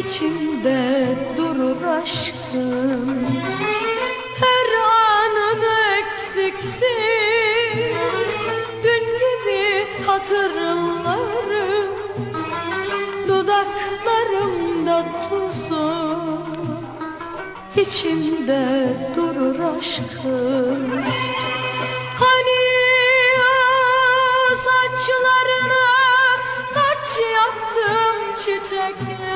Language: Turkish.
içimde durur aşkım. Her anın eksiksiz Dün gibi hatırlarım. Dudaklarımda tuzu İçimde durur aşkım. Hani o saçlarına Kaç yaptım çiçekler?